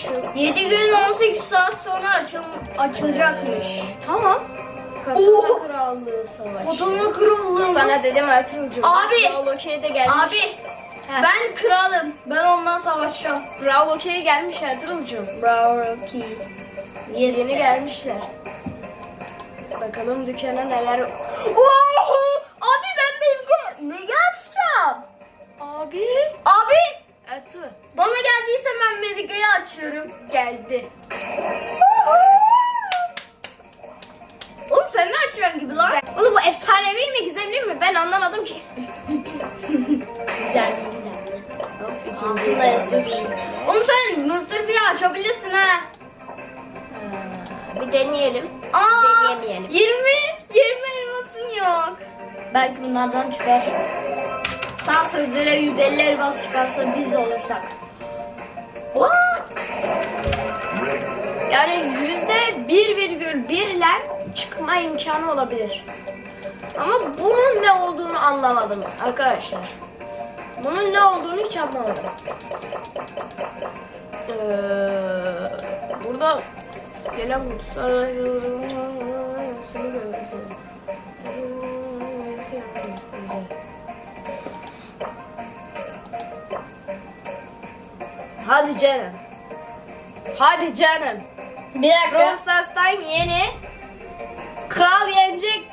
Açıyorum. 7 gün 18 saat sonra açıl açılacakmış. Tamam. Oo. Katana Krallığı Savaşı. Kırıldı. Sana dedim Ertuğrul'cum. Abi. Kral Okey de gelmiş. Abi Heh. ben kralım. Ben ondan savaşacağım. Kral Okey gelmiş Ertuğrul'cum. Bravo Rocky. Yes Yeni be. gelmişler. Bakalım dükkana neler... Oho! Abi ben benim ne açacağım? Abi. Abi Ertuğ. bana geldiyse ben Medica'yı açıyorum. Geldi. Oğlum sen ne açıyorsun gibi lan? Oğlum bu efsanevi mi gizemli mi? Ben anlamadım ki. Güzel güzel. Altında yazıyor. Oğlum sen Mr. P'yi açabilirsin ha. Ha, Bir deneyelim. Aa, Deneyemeyelim. 20 20 elmasın yok. Belki bunlardan çıkar. Sağ sözlere 150 elmas çıkarsa biz olursak. What? Yani yüzde bir virgül birle çıkma imkanı olabilir. Ama bunun ne olduğunu anlamadım arkadaşlar. Bunun ne olduğunu hiç anlamadım. Ee, burada gelen kutsal Hadi canım. Hadi canım. Bir dakika. Brawl Stars'tan yeni Kral Yenecek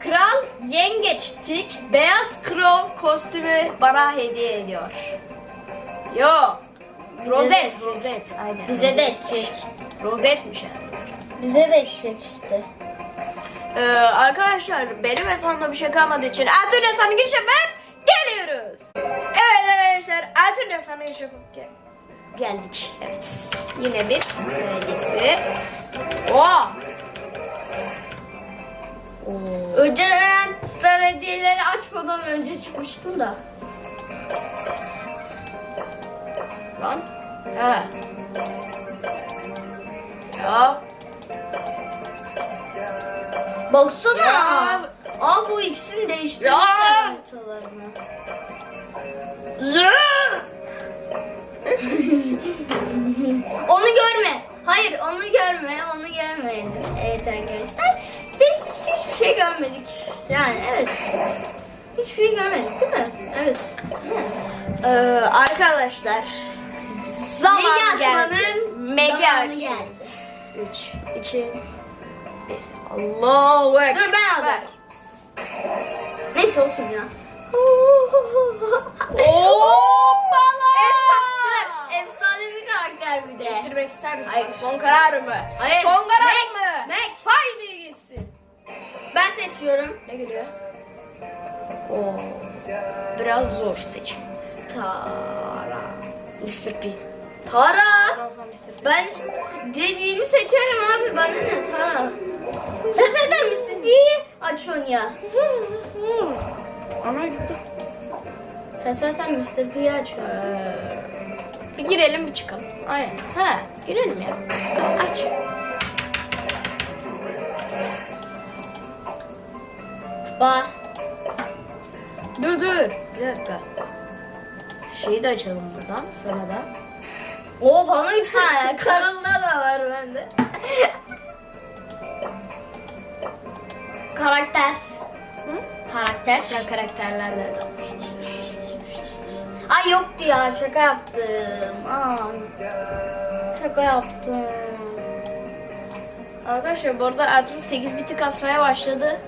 Kral Yengeç Tik Beyaz Crow kostümü bana hediye ediyor. Yo. Rozet, rozet. Aynen. Bize de edecek. Rozetmiş yani. Bize de edecek işte. Ee, arkadaşlar benim hesabımda bir şey kalmadığı için Ertuğrul hesabına giriş yapıp geliyoruz. Evet arkadaşlar Ertuğrul hesabına giriş yapıp gel geldik. Evet. Yine bir sıracısı. Oo. Oo. Önceden star hediyeleri açmadan önce çıkmıştım da. Lan. Ha. Ya. Baksana. Ya. Aa bu ikisini değiştirmişler Ya. Onu görme. Hayır onu görme. Onu görmeyelim. Evet arkadaşlar. Biz hiçbir şey görmedik. Yani evet. Hiçbir şey görmedik değil mi? Evet. Ee, arkadaşlar. Zaman geldi. Mega açıyoruz. 3, 2, 1. Allahu Ekber. Dur ben alacağım. Neyse olsun ya. Hoppala. Efsane bir de. Değiştirmek ister misin? Hayır. Son kararı mı? Hayır. Son karar Mac, mı? Mac. Haydi gitsin. Ben seçiyorum. Ne geliyor? Oo. Biraz zor seçim. Tara. Mr. P. Tara. Ben Mr. P. Ben dediğimi seçerim abi. Bana ne Tara. Sen zaten Mr. P'yi açıyorsun ya. Ana gitti. Sen zaten Mr. P'yi açıyorsun. Ee, bir girelim bir çıkalım. Aynen. Ha, girelim ya. Aç. Bak. Dur dur. Bir dakika. Şeyi de açalım buradan sana da. O bana üç tane. Karınlar da var bende. Karakter. Hı? Karakter. Güzel karakterler de. Ay yoktu ya şaka yaptım. Aa, şaka yaptım. Arkadaşlar bu arada Ertuğrul 8 biti kasmaya başladı.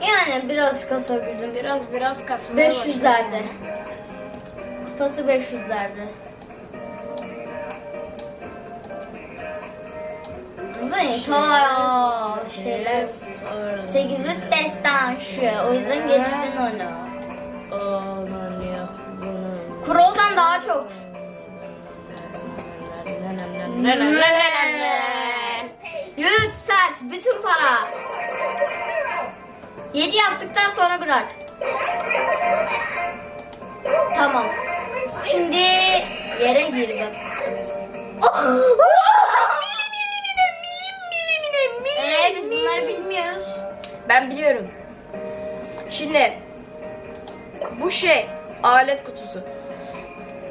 Yani biraz kasabildim. Biraz biraz kasmaya başladı. 500'lerde. Kupası 500'lerde. Zaten ta şeyler. 8 bit destansı. O yüzden geçtin onu. Daha çok. Yükselt bütün para. 7 yaptıktan sonra bırak. Tamam. Şimdi yere gir bak. Oh! Ee, biz bunları bilmiyoruz. Ben biliyorum. Şimdi bu şey alet kutusu.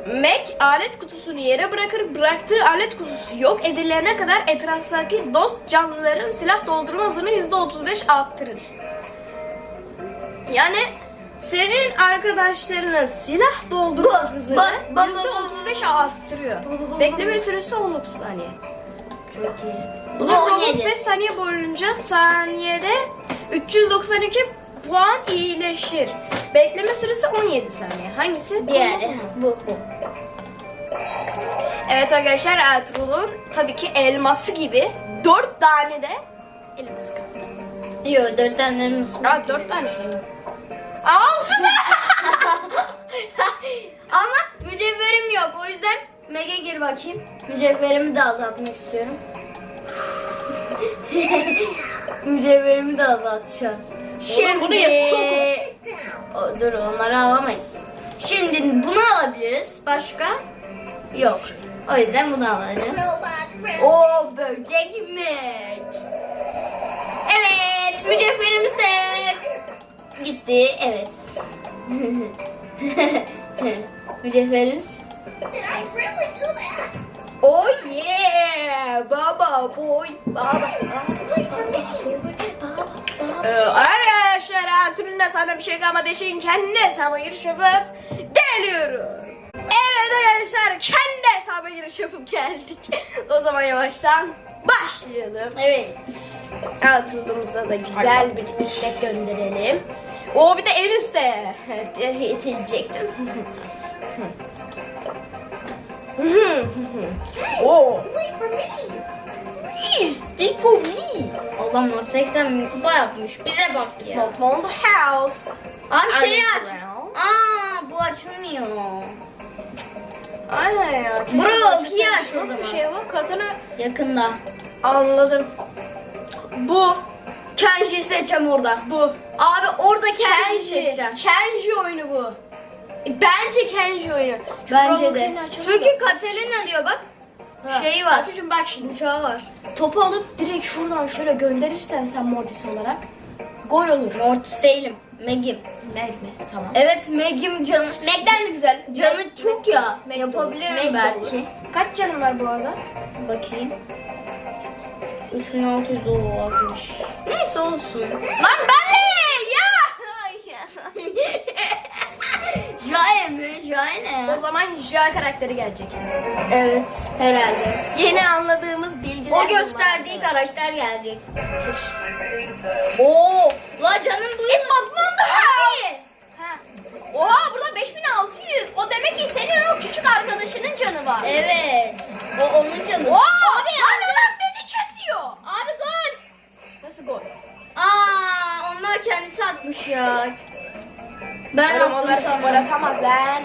Mac alet kutusunu yere bırakır. Bıraktığı alet kutusu yok edilene kadar etraftaki dost canlıların silah doldurma hızını %35 arttırır. Yani senin arkadaşlarının silah doldurma hızını bak, bak, bak, %35 arttırıyor. Bekleme süresi 19 saniye. Çok iyi. Bu Bu da 17. 5 saniye boyunca saniyede 392 puan iyileşir. Bekleme süresi 17 saniye. Hangisi? Diğeri. Bu. bu. Evet arkadaşlar Ertuğrul'un tabii ki elması gibi 4 tane de elması kaldı. Yok dört tane mi? Aa 4 tane şey. Ağzına! Ama mücevherim yok. O yüzden Meg'e gir bakayım. Mücevherimi de azaltmak istiyorum. mücevherimi de azaltacağım. Şimdi bunu yapıp O, dur onları alamayız. Şimdi bunu alabiliriz. Başka? Yok. O yüzden bunu alacağız. Oo böcek Meg. Evet mücevherimiz de gitti. Evet. mücevherimiz. Oh yeah! Baba boy. Baba. Ee, arkadaşlar Ertuğrul'un sana bir şey kalmadığı için kendi hesabıma giriş yapıp geliyorum. Evet arkadaşlar kendi hesabıma giriş yapıp geldik. o zaman yavaştan başlayalım. Evet. Ertuğrul'umuza da güzel bir istek gönderelim. O bir de en üstte. Yetilecektim. Oo. Please, stick for me. Adamlar 80 bin kupa yapmış. Bize bak ya. Smoke on the house. Abi şey aç. Aa bu açılmıyor. Aynen ya. Bro, açılsa. aç o Nasıl bir zaman. şey bu? Katana Yakında. anladım. Bu. Kenji seçeceğim orada. Bu. Abi orada Kenji Kenji. seçeceğim. Kenji oyunu bu. E, Bence Kenji oyunu. Şu Bence de. Çünkü. Katerina diyor bak. Ha. Şeyi var. Batucuğum bak şimdi. Uçağı var. Topu alıp direkt şuradan şöyle gönderirsen sen Mortis olarak gol olur. Mortis değilim. Meg'im. Meg mi? Tamam. Evet Meg'im canı. Meg'den de güzel. Canı Meg- çok ya. Meg Yapabilirim. Meg belki. olur. Kaç canın var bu arada? Bakayım. 3600 o azmış. Neyse olsun. Lan ben ne? Ya! Jae ne O zaman Ja karakteri gelecek. Evet herhalde. Yeni anladığımız bilgiler. O gösterdiği karakter gelecek. Oo, la canım bu. It's. House. Ha. Oha burada 5600. O demek ki senin o küçük arkadaşının canı var. Evet. O onun canı. Oha abi adam beni kesiyor. Abi gol. Nasıl gol? Aa, onlar kendisi atmış ya. Ben Oğlum attım onlar gol sanırım. atamaz lan.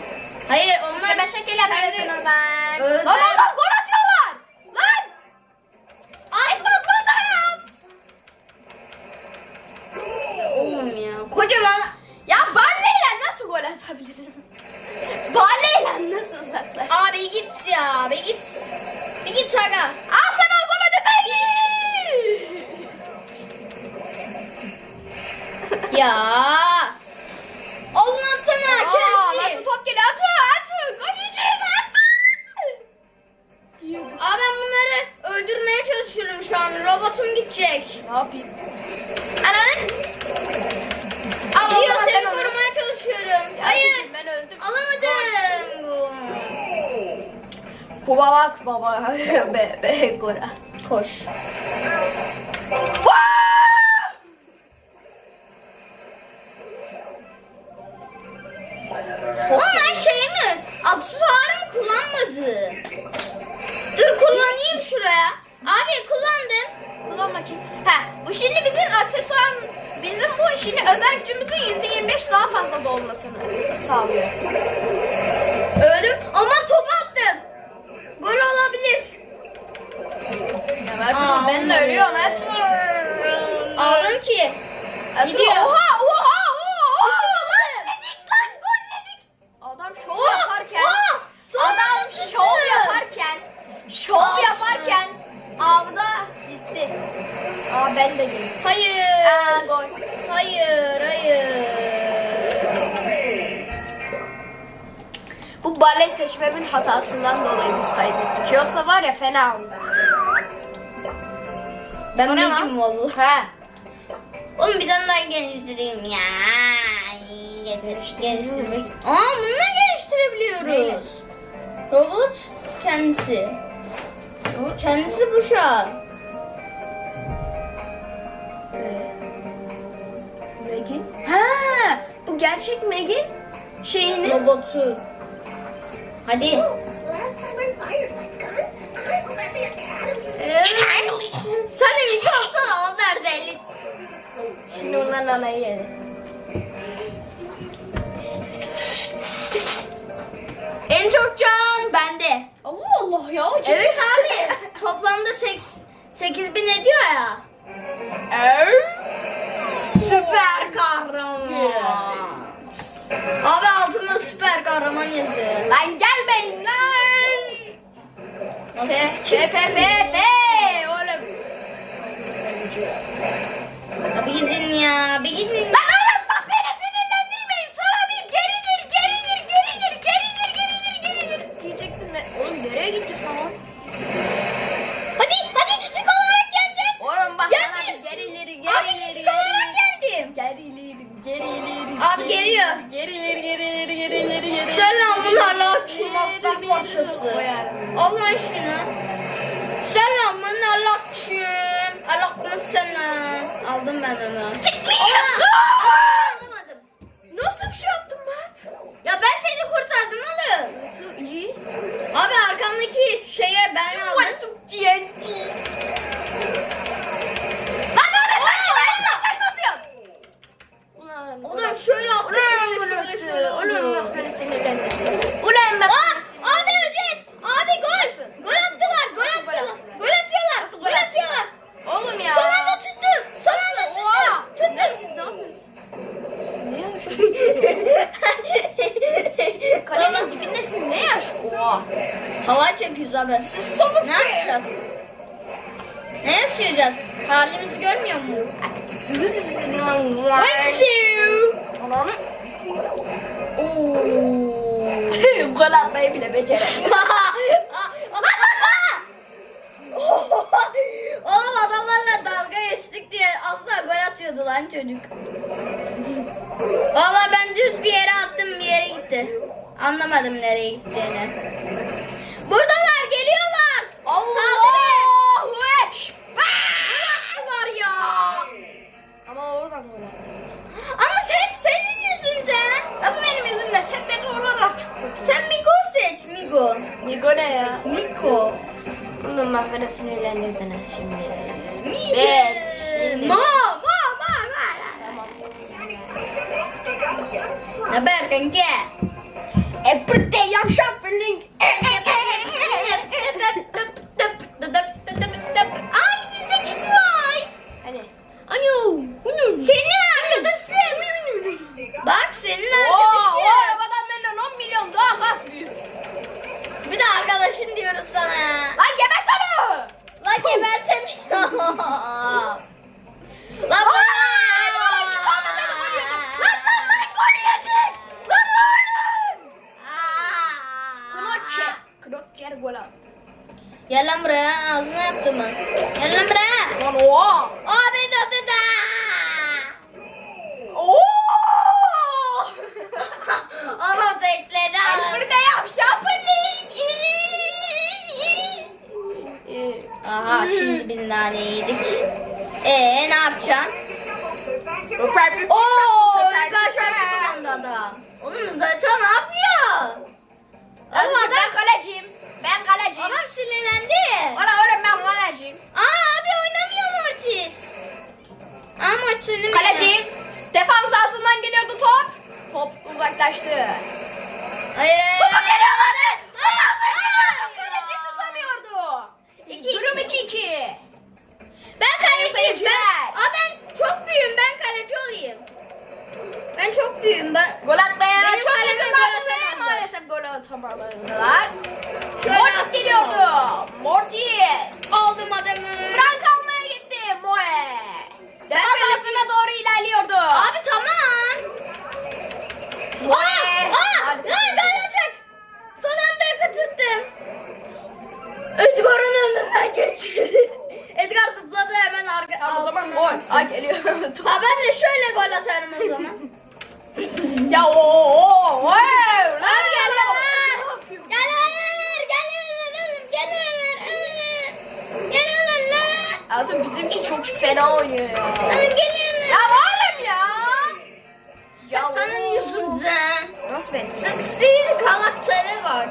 Hayır Onlar şekil yapıyorsun Kendi- lan. Öldü. Lan oğlum gol atıyorlar. Robotum gidecek. Ne yapayım? Ananın. Al Gidiyor seni korumaya çalışıyorum. Hayır. Ben öldüm. Alamadım. Kuba bak baba. be be gora. Koş. Onlar şey mi? Aksesuarım kullanmadı. Dur kullanayım şuraya. Abi kullandım. Bakayım. Ha, bu şimdi bizim aksesuar, bizim bu şimdi özel gücümüzün %25 daha fazla dolmasını sağlıyor. Öldüm ama top attım. Gol olabilir. Aa, ben de ölüyorum. Aldım ki. Gidiyor. Oha oha. Golledik lan golledik. Adam şov yaparken. Aa, son Adam anda şov tuttu. yaparken. Şov Aa, yaparken. Avda gitti. Aa ben de gittim. Hayır. Aa gol. Hayır, hayır. Bu bana kale seçmemin hatasından dolayı biz kaybettik. Yoksa var ya fena oldu. Ben O ne lan? bildim valla. He. Oğlum bir tane daha geliştireyim ya. Geliştir, geliştirmek. Aa bununla geliştirebiliyoruz. Robot kendisi. Kendisi bu şu an. Gun, I was at the academy. Evet. Sen de bir kalsana o nerede elit. Şimdi ondan anayı yedi. En çok can bende. Allah Allah ya. Evet abi. Toplamda 8 bin ediyor ya. Kahraman yazıyor. Lan gelmeyin lan. Nasıl Fe fe fe fe fe. Oğlum. Abi gidin ya. Bir gidin. Lan oğlum bak beni sinirlendirmeyin. Sana bir gerilir gerilir gerilir gerilir gerilir gerilir. Diyecektim de. Oğlum nereye gittik lan? Hadi hadi küçük olarak gelecek. Oğlum bak Geldim. gerilir gerilir Abi küçük olarak geldim. Gerilir gerilir. Abi geliyor. Parçası. Allah aşkına. Selamun aleyküm. Aleyküm selam. Aldım ben onu. Alamadım. Nasıl bir şey yaptım ben? Ya ben seni kurtardım oğlum. iyi. Abi arkamdaki şeye ben aldım. TNT. Gol atmayı bile beceremiyor. Oğlum adamlarla dalga geçtik diye asla gol atıyordu lan çocuk. Valla ben düz bir yere attım bir yere gitti. Anlamadım nereye gittiğini. Buradalar geliyorlar. Saldırın. Oğlum bak beni sinirlendirdiniz şimdi. Ben şimdi- Ma ma ma ma. Ne haber kanka? Everyday I'm shopping. Ay bizde kit var. Hadi. Alo. Senin arkadaşın. Bak senin Oo, o arkadaşın. arabadan benden 10 milyon daha kat büyük. Bir de arkadaşın diyoruz sana. Lan gebert onu. Lan gebertemiyorum. Lan Lan lan çıkamasana gol yiyordum. Lan lan lan gol yiyecek. Lan lan. Knotçer. Knotçer gol attı. Gel lan buraya ağzına yaptım ben. Gel lan buraya. Lan oha. Abi dadı da. Oo. Oğlum tekledi. Everyday I'm shopping. Aha şimdi biz nane yedik. Ee ne yapacaksın? Oo, şarkı kullandı adam. Oğlum zaten ne yapıyor? Oğlum Oğlum ben adam, kaleciyim. Ben kaleciyim. adam sinirlendi. Valla oğlum ben kaleciyim. Aa abi oynamıyor Mortis. Aa Mortis oynamıyor. Kaleciyim. Defans sahasından geliyordu top. Top uzaklaştı. Hayır hayır. Topa hayır. geliyor lan. Hayır, Kaleci hayır. tutamıyordu. Durum iki. 2-2. Ben kaleciyim. Ben çok büyüğüm. Ben kaleci olayım. Ben çok büyüğüm. Ben Gol atmaya Benim çok yakınlardı ve maalesef gol atamadılar. Şöyle Mortis geliyordu. Mortis. aldım adamı. Frank almaya gitti. Moe. Defans sahasına doğru ilerliyordu. Ya o o o. Lan. Altun bizimki çok fena oynuyor ya. Oğlum gelin Ya oğlum ya. Ya senin yüzünden. Nasıl benim? Seçtiğin karaktere bak.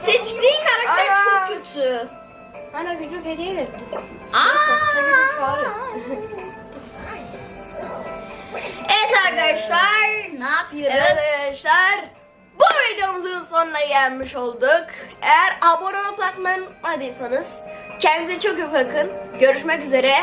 Seçtiğin karakter Aa. çok kötü. Bana küçük hediye getirdi. Aa. Evet arkadaşlar ne yapıyoruz? Evet arkadaşlar bu videomuzun sonuna gelmiş olduk. Eğer abone olup like atmayı unutmadıysanız kendinize çok iyi bakın. Görüşmek üzere.